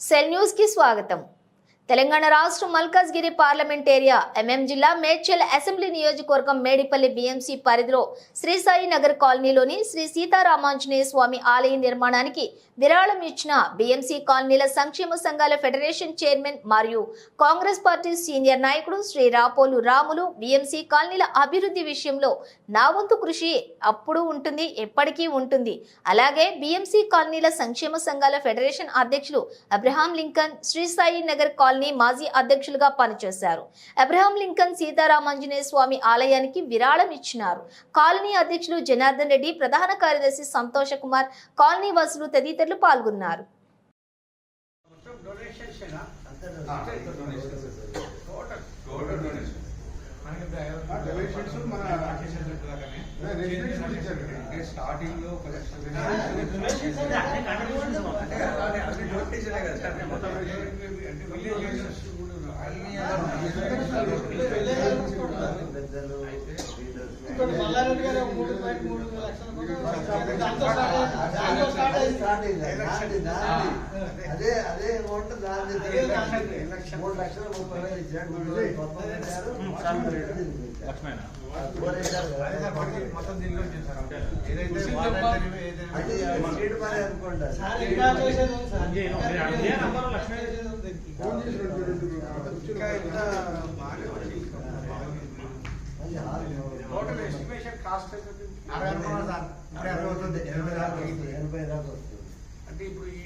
Cell news కి స్వాగతం తెలంగాణ రాష్ట్రం మల్కాజ్గిరి పార్లమెంట్ ఏరియా ఎంఎం జిల్లా మేడ్చల్ అసెంబ్లీ నియోజకవర్గం మేడిపల్లి బిఎంసి పరిధిలో శ్రీ సాయి నగర్ కాలనీలోని శ్రీ సీతారామాంజనేయ స్వామి ఆలయ నిర్మాణానికి విరాళం ఇచ్చిన బిఎంసి కాలనీల సంక్షేమ సంఘాల ఫెడరేషన్ చైర్మన్ మరియు కాంగ్రెస్ పార్టీ సీనియర్ నాయకుడు శ్రీ రాపోలు రాములు బిఎంసి కాలనీల అభివృద్ధి విషయంలో నా వంతు కృషి అప్పుడు ఉంటుంది ఎప్పటికీ ఉంటుంది. అలాగే బీఎంసీ కాలనీల సంక్షేమ సంఘాల ఫెడరేషన్ అధ్యక్షులు Abraham Lincoln Shri Sai Nagar colony మాజీ అధ్యక్షులుగా పనిచేశారు అబ్రహాం లింకన్ సీతారామాంజనేయ స్వామి ఆలయానికి విరాళం ఇచ్చినారు కాలనీ అధ్యక్షులు జనార్దన్ రెడ్డి ప్రధాన కార్యదర్శి సంతోష కుమార్ కాలనీ వాసులు తదితరులు పాల్గొన్నారు కదా. స్టార్టింగ్లో ఒక లక్ష డొనేషన్స్ అంటే అన్ని contributions ఏ. అంటే అన్ని అన్ని డొనేషన్లే కదా సార్. మొత్తం అంటే విలేజెస్ అన్ని ఇంకోటి మల్లారెడ్డి గారు ఒక మూడు పాయింట్ మూడు లక్షల రూపాయలు దాంతో స్టార్ట్ అయింది. దాంతో స్టార్ట్ అయింది. అదే అదే అమౌంట్ దాని అదే దాని మూడు లక్షల ముప్పై వేలు ఇచ్చాడు మూడు వేలు మొత్తం ఇచ్చారు. ఫోర్ ఇచ్చారు కదా. మొత్తం దీనిలో వచ్చింది సార్ ఏదైతే కుర్చీలు వాటర్ తప్ప- అనేవి ఏదైతే అది సీట్ పని అనుకుంటా సార్ ఇంకా చేసేది ఉంది సార్. ఇదే నంబర్ లక్ష్మీ చేసేది ఉంది. ఫోన్ చేసి రెండు రెండు రెండు ఇంకా ఇంత బాగానే వచ్చింది మంచి హాల్ టోటల్ ఎస్టిమేషన్ కాస్ట్ అరవై అవుతుంది. ఎనభై దాకా ఎనభై దాకా వస్తుంది అంటే ఇప్పుడు ఈ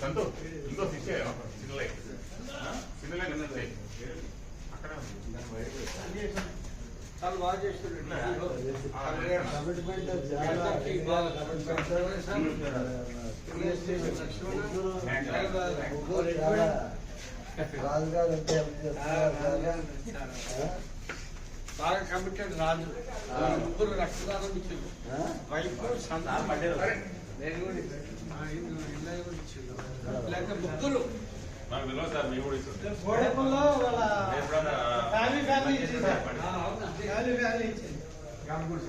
సంతో ఇంకో లైక్ చిన్న లైక్ చిన్న లైక్ అక్కడ బాగా రాజుగారు చేస్తున్నారు బాగా. కమిటెడ్ రాజు ముగ్గురు రక్తదానం ఇచ్చిండు ఆ? వైఫ్ సన్ నేను కూడా ముగ్గురు నాకు తెలియదు సార్ మేము కూడా ఇస్తుంది గోడపల్లో వాళ్ళ నేను కూడా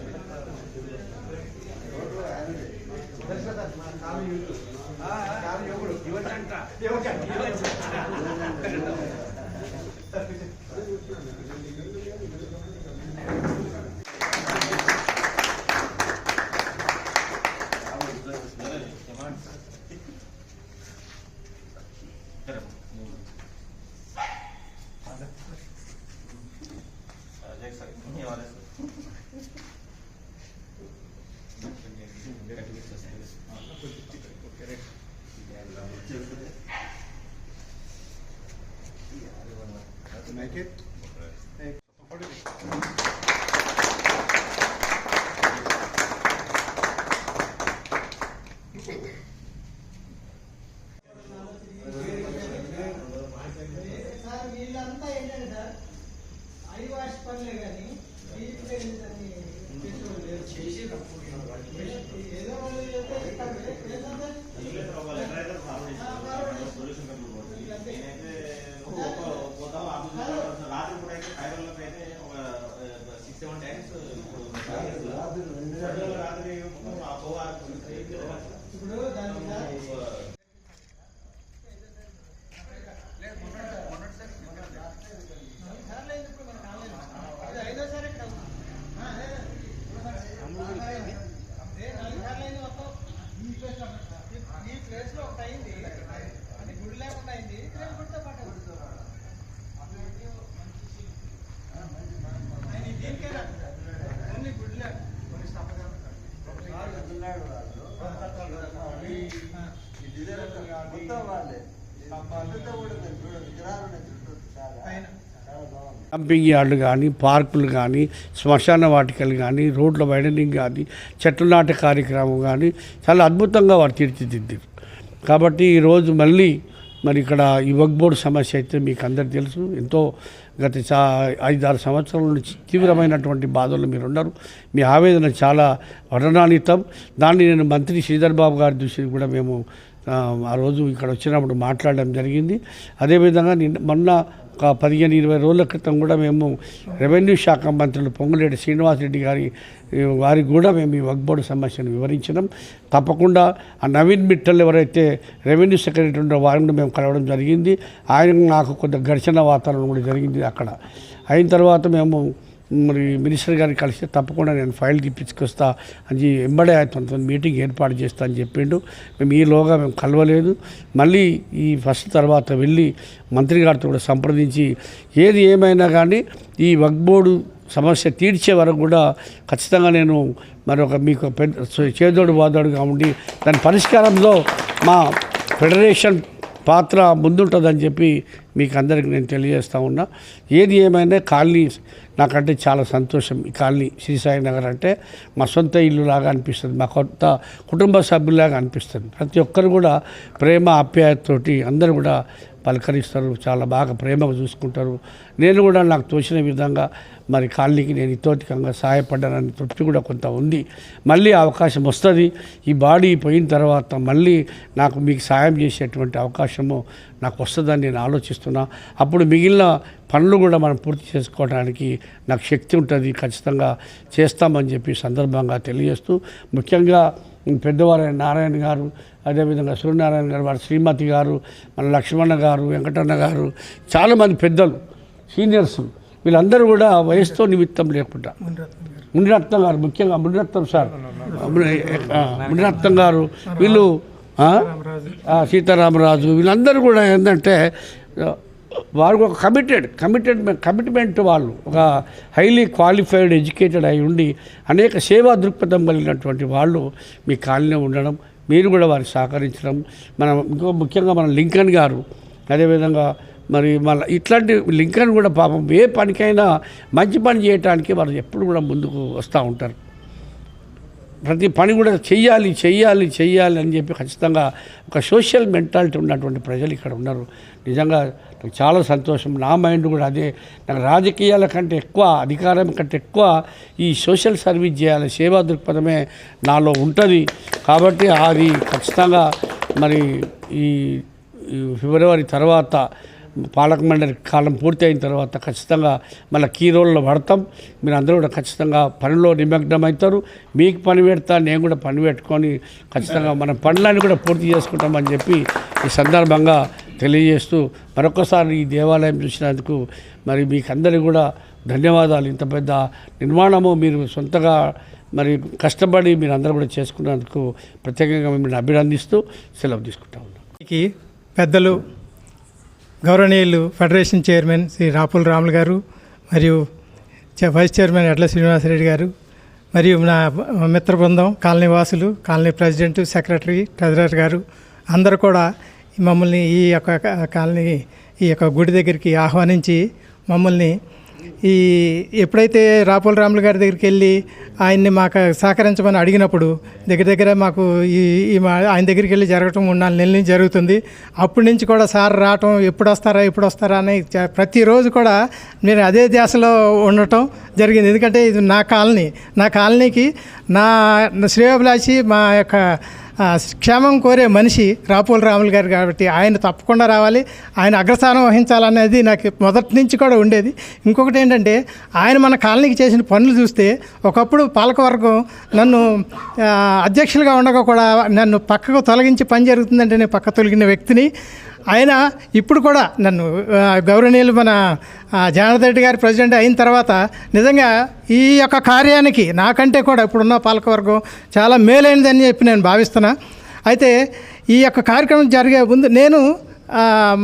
真的了讲 like it. ఇప్పుడు దానికి సార్ సార్లు ఎందుకు మనకు ఆన్లైన్? ఇది ఐదోసారి ఇక్కడ ఉంది. ఆ, అదే, అదే. అదే, నాలుగు సార్లు అయింది మొత్తం. ఈ ప్లేస్లో ఈ ప్లేస్లో ఒకటి అయింది అది గుడి లేకుండా అయింది ఇక్కడ గుడితో పాటు ఆయన దీనికే రాదు. ఓన్లీ గుడి లేదు కొన్ని స్థపగా మొత్తం వాళ్ళే ఆ పద్ధతి కూడా మీరు చూడండి విగ్రహాలు ఉన్నాయి చుట్టూ చాలా పైన చాలా బాగుంది యార్డులు కానీ పార్కులు కానీ శ్మశాన వాటికలు కానీ రోడ్ల వైడనింగ్ కానీ చెట్లు నాట కార్యక్రమం కానీ చాలా అద్భుతంగా వారు తీర్చిదిద్దారు. కాబట్టి ఈరోజు మళ్ళీ మరి ఇక్కడ ఈ వక్ బోర్డు సమస్య అయితే మీకు అందరికీ తెలుసు. ఎంతో గత చా ఐదారు సంవత్సరాల నుంచి తీవ్రమైనటువంటి బాధలు మీరు ఉన్నారు. మీ ఆవేదన చాలా వర్ణనానితం దాన్ని నేను మంత్రి శ్రీధర్ బాబు గారి దృష్టికి కూడా మేము ఆ, ఆ రోజు ఇక్కడ వచ్చినప్పుడు మాట్లాడడం జరిగింది. అదేవిధంగా నిన్న మొన్న ఒక పదిహేను ఇరవై రోజుల క్రితం కూడా మేము రెవెన్యూ శాఖ మంత్రులు పొంగులేటి శ్రీనివాసరెడ్డి గారి వారికి కూడా మేము ఈ వక్బోర్డు సమస్యను వివరించినాం. తప్పకుండా ఆ నవీన్ మిట్టల్ ఎవరైతే రెవెన్యూ సెక్రటరీ ఉన్నారో వారిని కూడా మేము కలవడం జరిగింది. ఆయన నాకు కొంత ఘర్షణ వాతావరణం కూడా జరిగింది అక్కడ. అయిన తర్వాత మేము మరి మినిస్టర్ గారిని కలిసి తప్పకుండా నేను ఫైల్ తెప్పించుకొస్తా అని ఎంబడే ఆయనతో మీటింగ్ ఏర్పాటు చేస్తా అని చెప్పిండు. మేము ఈలోగా మేము కలవలేదు. మళ్ళీ ఈ ఫస్ట్ తర్వాత వెళ్ళి మంత్రి గారితో కూడా సంప్రదించి ఏది ఏమైనా కానీ ఈ వక్ బోర్డు సమస్య తీర్చే వరకు కూడా ఖచ్చితంగా నేను మరొక మీకు పెద్ద చేదోడు వాదోడుగా ఉండి దాని పరిష్కారంలో మా ఫెడరేషన్ పాత్ర ముందుంటుందని చెప్పి మీకు అందరికి నేను తెలియజేస్తా ఉన్నా. ఏది ఏమైనా కాలనీ నాకంటే చాలా సంతోషం. ఈ కాలనీ శ్రీసాయి నగర్ అంటే మా సొంత ఇల్లు లాగా అనిపిస్తుంది. మా కొత్త కుటుంబ సభ్యులాగా అనిపిస్తుంది. ప్రతి ఒక్కరు కూడా ప్రేమ ఆప్యాయతతోటి అందరూ కూడా పలకరిస్తారు చాలా బాగా ప్రేమగా చూసుకుంటారు. నేను కూడా నాకు తోచిన విధంగా మరి కాలనీకి నేను ఇతోటికంగా సహాయపడ్డానని తృప్తి కూడా కొంత ఉంది. మళ్ళీ అవకాశం వస్తుంది. ఈ బాడీ పోయిన తర్వాత మళ్ళీ నాకు మీకు సాయం చేసేటువంటి అవకాశము నాకు వస్తుందని నేను ఆలోచిస్తున్నా. అప్పుడు మిగిలిన పనులు కూడా మనం పూర్తి చేసుకోవడానికి నాకు శక్తి ఉంటుంది. ఖచ్చితంగా చేస్తామని చెప్పి సందర్భంగా తెలియజేస్తూ ముఖ్యంగా పెద్దవారైన నారాయణ గారు అదేవిధంగా సూర్యనారాయణ గారు వారి శ్రీమతి గారు మన లక్ష్మణ గారు వెంకటన్న గారు చాలామంది పెద్దలు సీనియర్స్ వీళ్ళందరూ కూడా వయసుతో నిమిత్తం లేకుండా. మునిరత్నం గారు. ముఖ్యంగా మునిరత్నం సార్. మునిరత్నం గారు వీళ్ళు సీతారామరాజు వీళ్ళందరూ కూడా ఏంటంటే ఆ, వారు ఒక కమిటెడ్ కమిటెడ్ కమిట్మెంట్ వాళ్ళు ఒక హైలీ క్వాలిఫైడ్ ఎడ్యుకేటెడ్ అయి ఉండి అనేక సేవా దృక్పథం కలిగినటువంటి వాళ్ళు మీ కాలనీ ఉండడం మీరు కూడా వారికి సహకరించడం. మనం ఇంకో ముఖ్యంగా మన లింకన్ గారు అదేవిధంగా మరి మళ్ళీ ఇట్లాంటి లింకన్ కూడా పాపం ఏ పనికైనా మంచి పని చేయటానికి వారు ఎప్పుడు కూడా ముందుకు వస్తూ ఉంటారు. ప్రతి పని కూడా చెయ్యాలి చెయ్యాలి చెయ్యాలి అని చెప్పి ఖచ్చితంగా ఒక సోషల్ మెంటాలిటీ ఉన్నటువంటి ప్రజలు ఇక్కడ ఉన్నారు. నిజంగా నాకు చాలా సంతోషం. నా మైండ్ కూడా అదే. నాకు రాజకీయాల కంటే ఎక్కువ అధికారం కంటే ఎక్కువ ఈ సోషల్ సర్వీస్ చేయాలి. సేవా దృక్పథమే నాలో ఉంటుంది. కాబట్టి అది ఖచ్చితంగా మరి ఈ ఫిబ్రవరి తర్వాత పాలక మండలి కాలం పూర్తి అయిన తర్వాత ఖచ్చితంగా మళ్ళీ కీ రోల్లో పడతాం. మీరు అందరూ కూడా ఖచ్చితంగా పనిలో నిమగ్నం అవుతారు. మీకు పని పెడతా నేను కూడా పని పెట్టుకొని ఖచ్చితంగా మన పనులన్నీ కూడా పూర్తి చేసుకుంటామని చెప్పి ఈ సందర్భంగా తెలియజేస్తూ మరొకసారి ఈ దేవాలయం చూసినందుకు మరి మీకు అందరికీ కూడా ధన్యవాదాలు. ఇంత పెద్ద నిర్మాణము మీరు సొంతగా మరి కష్టపడి మీరు అందరూ కూడా చేసుకున్నందుకు ప్రత్యేకంగా మిమ్మల్ని అభినందిస్తూ సెలవు తీసుకుంటా ఉన్నాం కి పెద్దలు గౌరవనీయులు ఫెడరేషన్ చైర్మన్ శ్రీ రాపుల్ రాములు గారు మరియు చ- వైస్ చైర్మన్ ఎడ్ల శ్రీనివాసరెడ్డి గారు మరియు నా మిత్ర బృందం కాలనీ వాసులు కాలనీ ప్రెసిడెంట్ సెక్రటరీ ట్రెజరర్ గారు అందరూ కూడా మమ్మల్ని ఈ యొక్క కాలనీ ఈ యొక్క గుడి దగ్గరికి ఆహ్వానించి మమ్మల్ని ఈ ఎప్పుడైతే రాపోల రాములు గారి దగ్గరికి వెళ్ళి ఆయన్ని మాకు సహకరించమని అడిగినప్పుడు దగ్గర దగ్గర మాకు ఈ మా ఆయన దగ్గరికి వెళ్ళి జరగటం మూడు నాలుగు నెలల నుంచి జరుగుతుంది. అప్పటి నుంచి కూడా సార్ రావటం ఎప్పుడు వస్తారా ఎప్పుడు వస్తారా అని చ- ప్రతిరోజు కూడా నేను అదే ధ్యాసలో ఉండటం జరిగింది. ఎందుకంటే ఇది నా కాలనీ. నా కాలనీకి నా శ్రేయోభిలాషి మా యొక్క క్షేమం కోరే మనిషి రాపోల రాములు గారు కాబట్టి ఆయన తప్పకుండా రావాలి. ఆయన అగ్రస్థానం వహించాలనేది నాకు మొదటి నుంచి కూడా ఉండేది. ఇంకొకటి ఏంటంటే ఆయన మన కాలనీకి చేసిన పనులు చూస్తే ఒకప్పుడు పాలకవర్గం నన్ను అధ్యక్షులుగా ఉండగా కూడా నన్ను పక్కకు తొలగించి పని జరుగుతుందంటే నేను పక్క తొలగిన వ్యక్తిని ఆయన ఇప్పుడు కూడా నన్ను గౌరవనీయులు మన ఆ, జనార్దన్ రెడ్డి గారి ప్రెసిడెంట్ అయిన తర్వాత నిజంగా ఈ యొక్క కార్యానికి నాకంటే కూడా ఇప్పుడున్న పాలకవర్గం చాలా మేలైనదని చెప్పి నేను భావిస్తున్నా. అయితే ఈ యొక్క కార్యక్రమం జరిగే ముందు నేను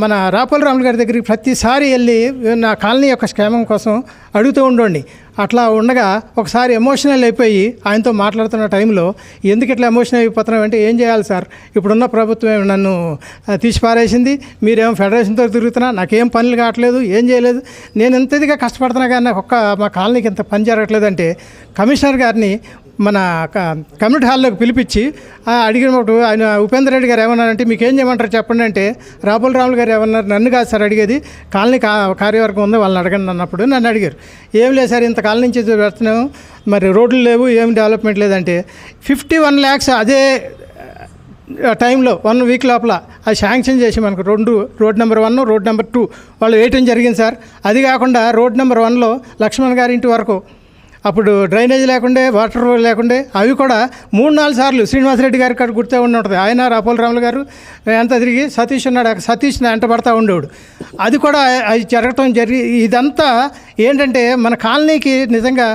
మన రాపోల రాములు గారి దగ్గరికి ప్రతిసారి వెళ్ళి నా కాలనీ యొక్క క్షేమం కోసం అడుగుతూ ఉండండి. అట్లా ఉండగా ఒకసారి ఎమోషనల్ అయిపోయి ఆయనతో మాట్లాడుతున్న టైంలో ఎందుకు ఇట్లా ఎమోషనల్ అయిపోతున్నాం అంటే ఏం చేయాలి సార్? ఇప్పుడున్న ప్రభుత్వం నన్ను తీసిపారేసింది? మీరేం మీరేమో ఫెడరేషన్తో తిరుగుతున్నా నాకేం పనులు కావట్లేదు ఏం చేయలేదు. నేను ఎంత ఇదిగా కష్టపడుతున్నా కానీ నాకు ఒక్క మా కాలనీకి ఇంత పని జరగట్లేదంటే కమిషనర్ గారిని మన క- కమ్యూనిటీ హాల్లోకి పిలిపించి అడిగినప్పుడు ఆయన ఉపేంద్ర రెడ్డి గారు ఏమన్నారంటే మీకు ఏం చేయమంటారు చెప్పండి అంటే రాబుల్ రాములు గారు ఏమన్నారు నన్ను కాదు సార్ అడిగేది కాలనీ కా కార్యవర్గం ఉంది వాళ్ళని అడగండి అన్నప్పుడు నన్ను అడిగారు. ఏం లేదు సార్ ఇంత కాలనీ నుంచి పెడుతున్నాము మరి రోడ్లు లేవు ఏం డెవలప్మెంట్ లేదంటే ఫిఫ్టీ వన్ ల్యాక్స్ అదే టైంలో వన్ వీక్ లోపల అది శాంక్షన్ చేసి మనకు రెండు road number one road number two వాళ్ళు వేయటం జరిగింది సార్. అది కాకుండా రోడ్ నెంబర్ వన్లో లక్ష్మణ్ గారి ఇంటి వరకు అప్పుడు డ్రైనేజ్ లేకుండే వాటర్ లేకుండే అవి కూడా మూడు నాలుగు సార్లు శ్రీనివాసరెడ్డి గారి కాడ గుర్తే ఉండి ఉంటుంది ఆయన రాపోల రాములు గారు ఎంత తిరిగి సతీష్ ఉన్నాడు సతీష్ వెంట పడతా ఉండేవాడు. అది కూడా అది జరగటం జరిగి ఇదంతా ఏంటంటే మన కాలనీకి నిజంగా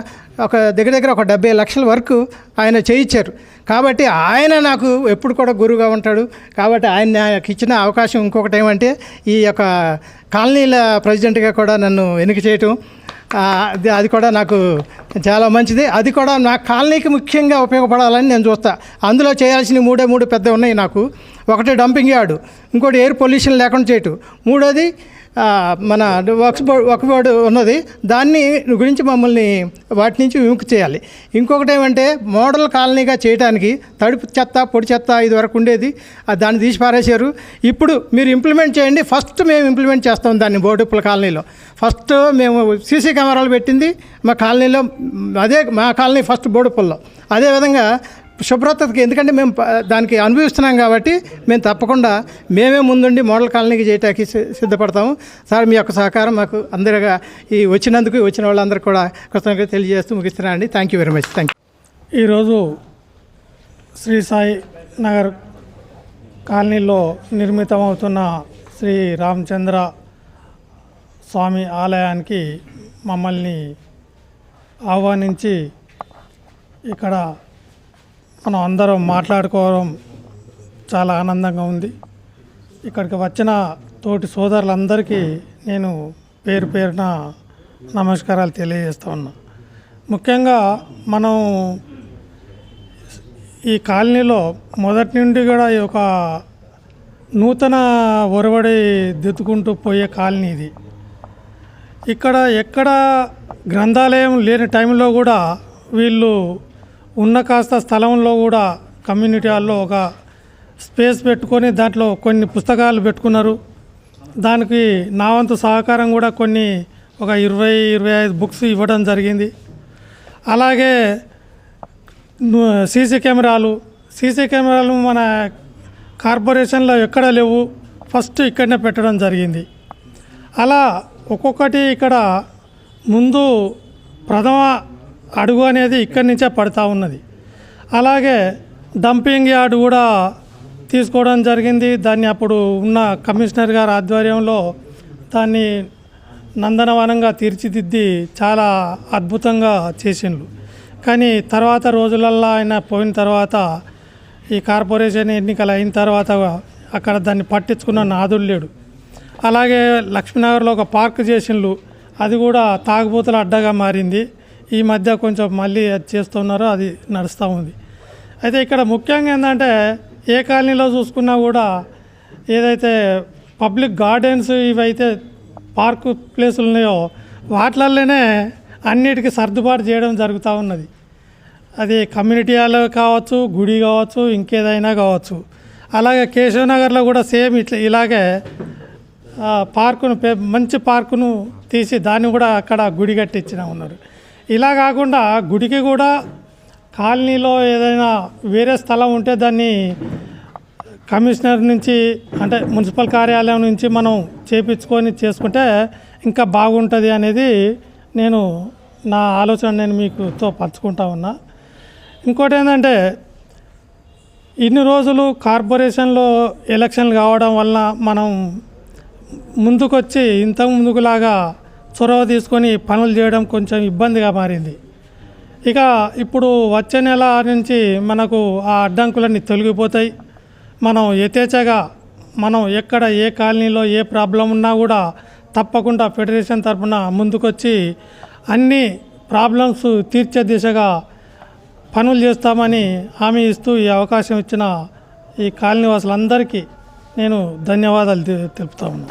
ఒక దగ్గర దగ్గర ఒక డెబ్బై లక్షల వరకు ఆయన చేయించారు. కాబట్టి ఆయన నాకు ఎప్పుడు కూడా గురువుగా ఉంటాడు. కాబట్టి ఆయన నాకు ఇచ్చిన అవకాశం ఇంకొకటి ఏమంటే ఈ యొక్క కాలనీల ప్రెసిడెంట్గా కూడా నన్ను ఎన్నిక చేయటం అది కూడా నాకు చాలా మంచిది. అది కూడా నా కాలనీకి ముఖ్యంగా ఉపయోగపడాలని నేను చూస్తా. అందులో చేయాల్సిన మూడే మూడు పెద్ద ఉన్నాయి నాకు. ఒకటి డంపింగ్ యార్డు ఇంకోటి ఎయిర్ పొల్యూషన్ లేకుండా చేయటం. మూడోది మన వర్క్స్ బోర్డ్ వక్ బోర్డు ఉన్నది. దాన్ని గురించి మమ్మల్ని వాటి నుంచి విముక్తి చేయాలి. ఇంకొకటి ఏమంటే మోడల్ కాలనీగా చేయడానికి తడుపు చెత్త పొడి చెత్త ఇది వరకు ఉండేది. దాన్ని తీసి పారేశారు. ఇప్పుడు మీరు ఇంప్లిమెంట్ చేయండి. ఫస్ట్ మేము ఇంప్లిమెంట్ చేస్తాం దాన్ని బోర్డుప్పుల కాలనీలో. ఫస్ట్ మేము సీసీ కెమెరాలు పెట్టింది. మా కాలనీలో అదే మా కాలనీ ఫస్ట్ బోడుపుల్లో అదేవిధంగా శుభ్రతకి ఎందుకంటే మేము దానికి అనుభవిస్తున్నాం కాబట్టి మేము తప్పకుండా మేమే ముందుండి మోడల్ కాలనీకి చేయటానికి సి- సిద్ధపడతాము. సార్ మీ యొక్క సహకారం మాకు అందరిగా ఈ వచ్చినందుకు వచ్చిన వాళ్ళందరూ కూడా కృతజ్ఞత తెలియజేస్తూ ముగిస్తున్నాను అండి. Thank you very much thank you ఈరోజు శ్రీ సాయి నగర్ కాలనీలో నిర్మితమవుతున్న శ్రీ రామచంద్ర స్వామి ఆలయానికి మమ్మల్ని ఆహ్వానించి ఇక్కడ మనం అందరం మాట్లాడుకోవడం చాలా ఆనందంగా ఉంది. ఇక్కడికి వచ్చిన తోటి సోదరులందరికీ నేను పేరు పేరున నమస్కారాలు తెలియజేస్తూ ఉన్నా. ముఖ్యంగా మనం ఈ కాలనీలో మొదటి నుండి కూడా ఈ ఒక నూతన ఒరవడి దిద్దుకుంటూ పోయే కాలనీ ఇది. ఇక్కడ ఎక్కడ గ్రంథాలయం లేని టైంలో కూడా వీళ్ళు ఉన్న కాస్త స్థలంలో కూడా కమ్యూనిటీ హాల్లో ఒక స్పేస్ పెట్టుకొని దాంట్లో కొన్ని పుస్తకాలు పెట్టుకున్నారు. దానికి నా వంతు సహకారం కూడా కొన్ని ఒక ఇరవై ఇరవై ఐదు బుక్స్ ఇవ్వడం జరిగింది. అలాగే సీసీ కెమెరాలు సీసీ కెమెరాలు మన కార్పొరేషన్లో ఎక్కడ లేవు ఫస్ట్ ఇక్కడనే పెట్టడం జరిగింది. అలా ఒక్కొక్కటి ఇక్కడ ముందు ప్రథమ అడుగు అనేది ఇక్కడి నుంచే పడతా ఉన్నది. అలాగే డంపింగ్ యార్డ్ కూడా తీసుకోవడం జరిగింది. దాన్ని అప్పుడు ఉన్న కమిషనర్ గారి ఆధ్వర్యంలో దాన్ని నందనవనంగా తీర్చిదిద్ది చాలా అద్భుతంగా చేసిండ్రు. కానీ తర్వాత రోజులల్లో ఆయన పోయిన తర్వాత ఈ కార్పొరేషన్ ఎన్నికలు అయిన తర్వాత అక్కడ దాన్ని పట్టించుకున్న నాదుడు లేడు. అలాగే లక్ష్మీనగర్లో ఒక పార్క్ చేసిండ్రు. అది కూడా తాగుబోతుల అడ్డగా మారింది. ఈ మధ్య కొంచెం మళ్ళీ అది చేస్తున్నారు అది నడుస్తూ ఉంది. అయితే ఇక్కడ ముఖ్యంగా ఏంటంటే ఏ కాలనీలో చూసుకున్నా కూడా ఏదైతే పబ్లిక్ గార్డెన్స్ ఇవైతే పార్కు ప్లేసులు ఉన్నాయో వాటిలలోనే అన్నిటికీ సర్దుబాటు చేయడం జరుగుతూ ఉన్నది. అది కమ్యూనిటీ హాల్ కావచ్చు గుడి కావచ్చు ఇంకేదైనా కావచ్చు. అలాగే కేశవ్ నగర్లో కూడా సేమ్ ఇట్లా ఇలాగే పార్కును మంచి పార్కును తీసి దాన్ని కూడా అక్కడ గుడి కట్టించిన ఉన్నారు. ఇలా కాకుండా గుడికి కూడా కాలనీలో ఏదైనా వేరే స్థలం ఉంటే దాన్ని కమిషనర్ నుంచి అంటే మున్సిపల్ కార్యాలయం నుంచి మనం చేపించుకొని చేసుకుంటే ఇంకా బాగుంటుంది అనేది నేను నా ఆలోచన నేను మీకుతో పంచుకుంటా ఉన్నా. ఇంకోటి ఏంటంటే ఇన్ని రోజులు కార్పొరేషన్లో ఎలక్షన్లు కావడం వలన మనం ముందుకొచ్చి ఇంతకు ముందుకులాగా చొరవ తీసుకొని పనులు చేయడం కొంచెం ఇబ్బందిగా మారింది. ఇక ఇప్పుడు వచ్చే నెల నుంచి మనకు ఆ అడ్డంకులన్నీ తొలగిపోతాయి. మనం యథేచ్ఛగా మనం ఎక్కడ ఏ కాలనీలో ఏ ప్రాబ్లం ఉన్నా కూడా తప్పకుండా ఫెడరేషన్ తరఫున ముందుకొచ్చి అన్ని ప్రాబ్లమ్స్ తీర్చే దిశగా పనులు చేస్తామని హామీ ఇస్తూ ఈ అవకాశం ఇచ్చిన ఈ కాలనీ వాసులందరికీ నేను ధన్యవాదాలు తెలుపుతా ఉన్నాను